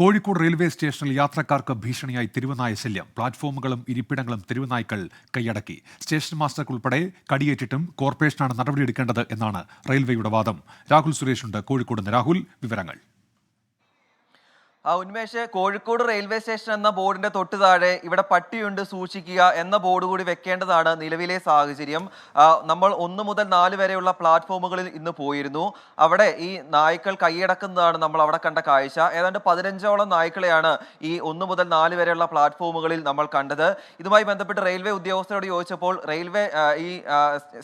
Kozhikode railway സ്റ്റേഷനിൽ യാത്രക്കാർക്ക് ഭീഷണിയായി തിരുവനായ ശല്യം. പ്ലാറ്റ്ഫോമുകളും ഇരിപ്പിടങ്ങളും തിരുവനായ്ക്കൾ കൈയടക്കി. സ്റ്റേഷൻ മാസ്റ്റർക്ക് ഉൾപ്പെടെ കടിയേറ്റിട്ടും കോർപ്പറേഷനാണ് നടപടിയെടുക്കേണ്ടത് എന്നാണ് റെയിൽവേയുടെ വാദം. രാഹുൽ സുരേഷ് ഉണ്ട്. കോഴിക്കോട് നിന്ന് രാഹുൽ വിവരങ്ങൾ. ആ ഉന്മേഷ് കോഴിക്കോട് റെയിൽവേ സ്റ്റേഷൻ എന്ന ബോർഡിന്റെ തൊട്ട് താഴെ ഇവിടെ പട്ടിയുണ്ട് സൂക്ഷിക്കുക എന്ന ബോർഡ് കൂടി വെക്കേണ്ടതാണ് നിലവിലെ സാഹചര്യം. നമ്മൾ ഒന്ന് മുതൽ നാല് വരെയുള്ള പ്ലാറ്റ്ഫോമുകളിൽ ഇന്ന് പോയിരുന്നു. അവിടെ ഈ നായ്ക്കൾ കൈയടക്കുന്നതാണ് നമ്മൾ അവിടെ കണ്ട കാഴ്ച. ഏതാണ്ട് പതിനഞ്ചോളം നായ്ക്കളെയാണ് ഈ ഒന്ന് മുതൽ നാല് വരെയുള്ള പ്ലാറ്റ്ഫോമുകളിൽ നമ്മൾ കണ്ടത്. ഇതുമായി ബന്ധപ്പെട്ട് റെയിൽവേ ഉദ്യോഗസ്ഥരോട് ചോദിച്ചപ്പോൾ റെയിൽവേ ഈ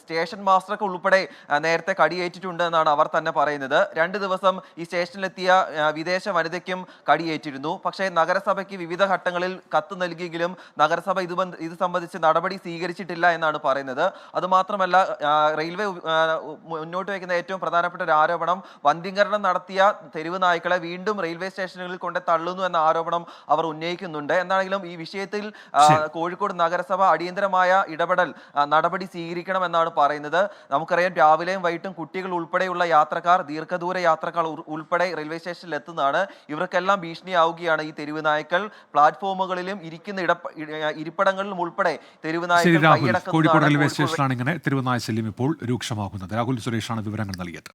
സ്റ്റേഷൻ മാസ്റ്റർക്ക് ഉൾപ്പെടെ നേരത്തെ കടിയേറ്റിട്ടുണ്ട് എന്നാണ് അവർ തന്നെ പറയുന്നത്. രണ്ട് ദിവസം ഈ സ്റ്റേഷനിലെത്തിയ വിദേശ വനിതയ്ക്കും കടിയേറ്റിരുന്നു. പക്ഷേ നഗരസഭയ്ക്ക് വിവിധ ഘട്ടങ്ങളിൽ കത്ത് നൽകിയെങ്കിലും നഗരസഭ ഇത് ഇത് സംബന്ധിച്ച് നടപടി സ്വീകരിച്ചിട്ടില്ല എന്നാണ് പറയുന്നത്. അതുമാത്രമല്ല റെയിൽവേ മുന്നോട്ട് വയ്ക്കുന്ന ഏറ്റവും പ്രധാനപ്പെട്ട ഒരു ആരോപണം വന്ധ്യീകരണം നടത്തിയ തെരുവ് നായ്ക്കളെ വീണ്ടും റെയിൽവേ സ്റ്റേഷനുകളിൽ കൊണ്ട് തള്ളുന്നു എന്ന ആരോപണം അവർ ഉന്നയിക്കുന്നുണ്ട്. എന്താണെങ്കിലും ഈ വിഷയത്തിൽ കോഴിക്കോട് നഗരസഭ അടിയന്തരമായ ഇടപെടൽ നടപടി സ്വീകരിക്കണം എന്നാണ് പറയുന്നത്. നമുക്കറിയാം രാവിലെയും വൈകിട്ടും കുട്ടികൾ ഉൾപ്പെടെയുള്ള യാത്രക്കാർ ദീർഘദൂര യാത്രക്കാർ ഉൾപ്പെടെ റെയിൽവേ സ്റ്റേഷനിൽ എത്തുന്നതാണ് ഇവർക്കെല്ലാം ഭീഷണിയാവുകയാണ് ഈ തെരുവ് നായ്ക്കൾ. പ്ലാറ്റ്ഫോമുകളിലും ഇരിക്കുന്ന ഇട ഇരിപ്പിടങ്ങളിലും ഉൾപ്പെടെ തെരുവ് നായ്ക്കൾ കോഴിക്കോട് റെയിൽവേ സ്റ്റേഷനാണ് ഇങ്ങനെ തിരുവനായ ശല്യം ഇപ്പോൾ രൂക്ഷമാകുന്നത്. രാഹുൽ സുരേഷാണ് വിവരങ്ങൾ നൽകിയത്.